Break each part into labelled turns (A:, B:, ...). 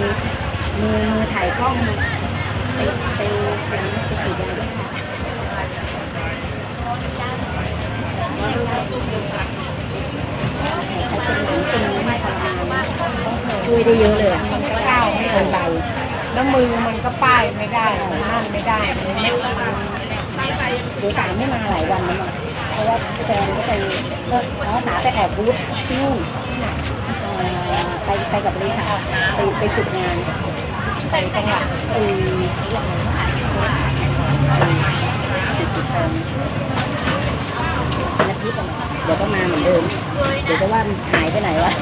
A: มือมือมือถ่ายกล้องไปไปไปไปฉีดยาด้วยค่ะเขาเป็นหนังเป็นนี้ไม่ทำงานช่วยได้เยอะเลยอะ
B: ก้าวไม่
A: คน
B: ได้
A: เบา
B: แล้วมือมันก็ป้ายไม่ได้มันนั่นไม่ได้มันไม่สบาย
A: หรือสามไม่มาหลายวันแล้วมั้งเพราะว่าแฟนก็ไปก็น้อสาไปแอบบูธที่นู่น ไปไปกับบริษัทไปไปฝึกงาน
B: ไปจังหวัด
A: เออนาทีก่อนเดี๋ยวก็มาเหมือนเดิมเดี๋ยวจะว่าหายไปไหนวะ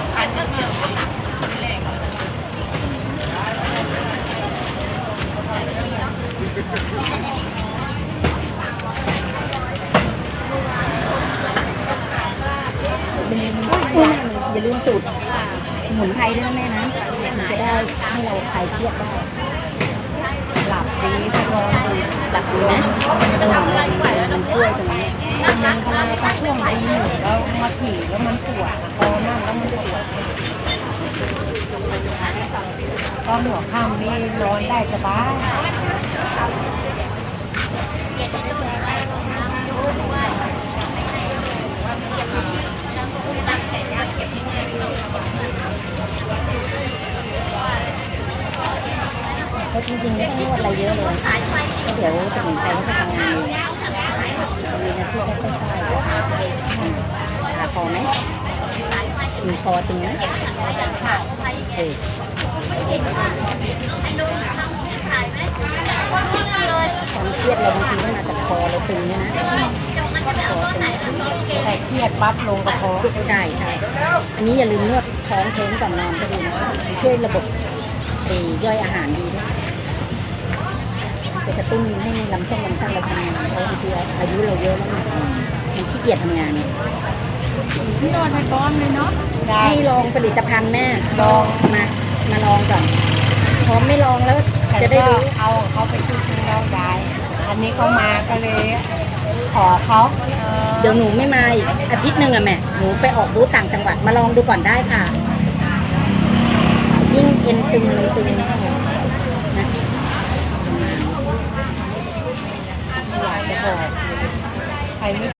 A: อ อย่าลืมสูตรสมุนไพรด้วยนะแม่นะมันจะได้ให้เราคลายเครียดได้
B: หลับดีถ้านอนดี
A: หลับดีนะเออมันช่วยตรงนี้
B: มันทำไมพอช่วงดีอยู่แล้วมาถี่แล้วมันปวดพอนั่นแล้วมันปวดตอนหัวค่ำนี่นอนได้สบาย
A: เพราะจริงๆไม่ต้องนวดอะไรเยอะเลยเพราะเดี๋ยวสมุนไพรก็จะทำงานเองจะมีน้าที่แค่ค่อยๆอืมขาคอไหมมีคอตึงไหมเออความเครียดเราบางทีก็มาจากคอเราตึงเนี่ยนะคอตึง
B: แต่เครียดปั๊บลงกระเพาะ
A: ใช่ใช่อันนี้อย่าลืมนวดท้องเท้งก่อนนอนก็ดีนะช่วยระบบย่อยอาหารดีด้วย กระตุ้นให้ลำไส้ลำไส้เราทำงานเพราะบางทีอายุเราเยอะแล้วมันมันขี้เกียจทำงานเนี่ย
B: พี่นอนให้ก้อนเลยเนาะได้
A: ให้ลองผลิตภัณฑ์แม่
B: ลอง
A: มามาลองก่อนพร้อมไม่ลองแล้ว
B: จะ
A: จะ
B: ได้
A: ได้รู้
B: เอาเขาไปซื้อเราได้อันนี้เขามาก็เลย ขอเขา
A: เดี๋ยวหนูไม่มาอีกอาทิตย์หนึ่งอะแม่หนูไปออกบูธต่างจังหวัดมาลองดูก่อนได้ค่ะ ยิ่งเอ็นตึงเลยตึง